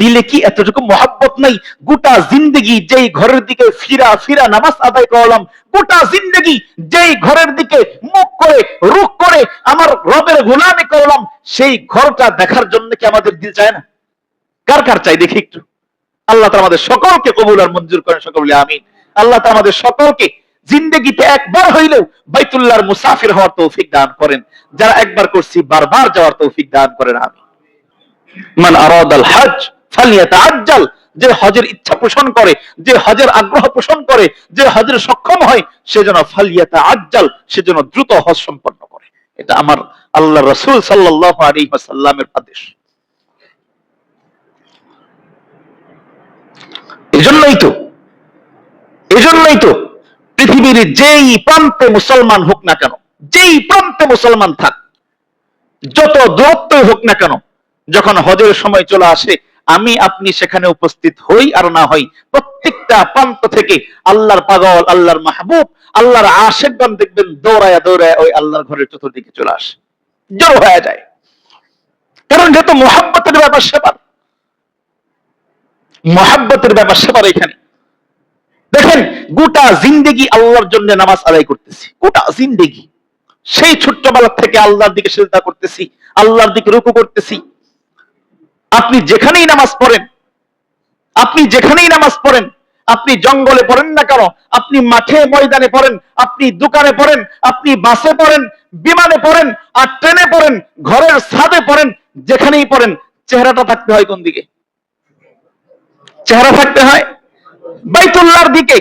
দিলে কি এতটুকু মহাব্বত নাই? গোটা জিন্দগি যেই ঘরের দিকে ফিরা ফিরা নামাজ আদায় করলাম, গোটা জিন্দগি যেই ঘরের দিকে মুখ করে, রুখ করে আমার রবের গোলামি করলাম, সেই ঘরটা দেখার জন্য কি আমাদের দিল চায় না? কার কার চাই দেখি একটু? আল্লাহ তাআলা আমাদের সকলকে কবুল আর মঞ্জুর করেন সকল, আমিন। আল্লাহ তাআলা আমাদের সকলকে জিন্দগিতে একবার হইলেও বাইতুল্লাহর মুসাফির হওয়ার তৌফিক দান করেন। যারা একবার করছি, বারবার যাওয়ার তৌফিক দান করেন আমি মান আরাদাল হজ ফালিয়াতাআজ্জাল যে হজের ইচ্ছা পোষণ করে, যে হজের আগ্রহ পোষণ করে, যে হজের সক্ষম হয়, সে যেন ফালিয়াতাআজ্জাল সে যেন দ্রুত হজ সম্পন্ন করে। এটা আমার আল্লাহ রাসূল আলাইহি আদেশ। এজন্যই তো এজন্যই তো পৃথিবীর যেই প্রান্তে মুসলমান হোক না কেন, যেই প্রান্তে মুসলমান থাক, যত দূরত্বই হোক না কেন, যখন হজের সময় চলে আসে আমি আপনি সেখানে উপস্থিত হই আর না হই, প্রত্যেকটা প্রান্ত থেকে আল্লাহর পাগল, আল্লাহর মাহবুব, আল্লাহর আশেকগণ দেখবেন দৌড়ায়া দৌড়ায় ওই আল্লাহর ঘরের চতুর্দিকে চলে আসে। জড়ো হয়ে যায়। কারণ যেহেতু মোহাব্বতের ব্যাপার সেবার। মহাব্বতের ব্যাপার সেবার এখানে। দেখেন, গোটা জিন্দেগি আল্লাহর জন্য নামাজ আদায় করতেছি। গোটা জিন্দেগি। সেই ছোট্টবেলা থেকে আল্লাহর দিকে চিন্তা করতেছি, আল্লাহর দিকে রুকু করতেছি। আপনি যেখানেই নামাজ পড়েন, আপনি যেখানেই নামাজ পড়েন, আপনি জঙ্গলে পড়েন না কেন, আপনি মাঠে, ময়দানে পড়েন, আপনি দোকানে পড়েন, আপনি বাসে পড়েন, বিমানে পড়েন, আর ট্রেনে পড়েন, ঘরের ছাদে পড়েন, যেখানেই পড়েন, চেহারাটা থাকতে হয় কোন দিকে? চেহারা থাকতে হয় বাইতুল্লাহর দিকে।